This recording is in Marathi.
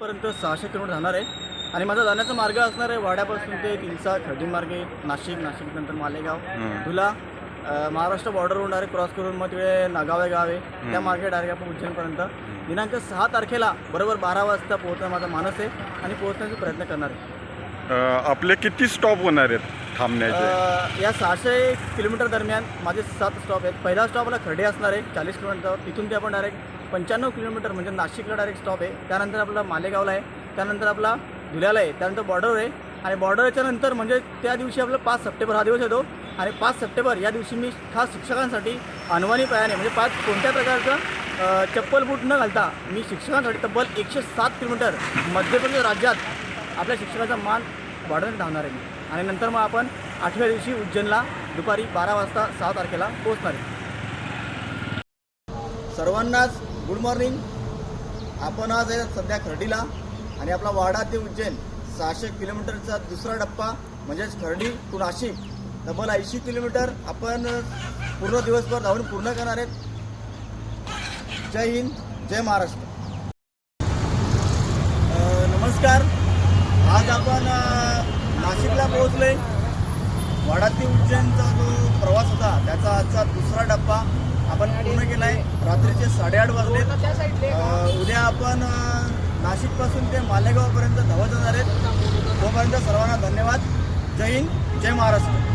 पर्यंत सहाशे किलोमीटर जाणार आहे. आणि माझा जाण्याचा मार्ग असणार आहे वाड्यापासून ते तिलसा खर्डी मार्गे नाशिक नाशिक नंतर मालेगाव अ, महाराष्ट्र बॉर्डरवरून डायरेक्ट क्रॉस करून मग तिकडे नागाव गाव आहे. त्या मार्गे डायरेक्ट आपण उज्जैनपर्यंत. दिनांक सहा तारखेला बरोबर बारा वाजता पोहोचणं माझा मानस आहे आणि पोहोचण्याचा प्रयत्न करणार आहे. आपले किती स्टॉप होणार आहेत? थांबण्याचे. या सहाशे किलोमीटर दरम्यान माझे सात स्टॉप आहेत. पहिला स्टॉप आपला खर्डे असणार आहे चाळीस किलोमीटर. तिथून ते आपण डायरेक्ट पंच्याण्णव किलोमीटर म्हणजे नाशिकला डायरेक्ट स्टॉप आहे. त्यानंतर आपला मालेगावला आहे. त्यानंतर आपला धुल्याला आहे. त्यानंतर बॉर्डरवर आहे. आणि बॉर्डरच्या नंतर म्हणजे त्या दिवशी आपला पाच सप्टेंबर हा दिवस येतो. आणि पाच सप्टेंबर या दिवशी मी खास शिक्षकांसाठी अनवाणी पायाने म्हणजे पाच कोणत्या प्रकारचं चप्पल बूट न घालता मी शिक्षकांसाठी तब्बल एकशे सात किलोमीटर मध्य प्रदेश राज्यात आपल्या शिक्षकाचा मान वाढवण्यात धावणार आहे. मी आणि नंतर मग आपण आठव्या दिवशी उज्जैनला दुपारी बारा वाजता सहा तारखेला पोहोचणार आहे. सर्वांनाच गुड मॉर्निंग आपण आज आहे सध्या खर्डीला आणि आपला वाडा ते उज्जैन सहाशे किलोमीटरचा दुसरा टप्पा म्हणजेच खर्डी टू नाशिक. डबल ऐंशी किलोमीटर आपण पूर्ण दिवसभर धावून पूर्ण करणार आहेत. जय हिंद जय महाराष्ट्र. नमस्कार. आज आपण नाशिकला पोहोचलोय. वाडा ते उज्जैनचा जो प्रवास होता त्याचा आजचा दुसरा डब्बा आपण पूर्ण केला आहे रात्रीचे साडेआठ वाजले. उद्या आपण नाशिकपासून ते मालेगावपर्यंत धावत जाणार आहेत. तोपर्यंत सर्वांना धन्यवाद. जय हिंद जय महाराष्ट्र.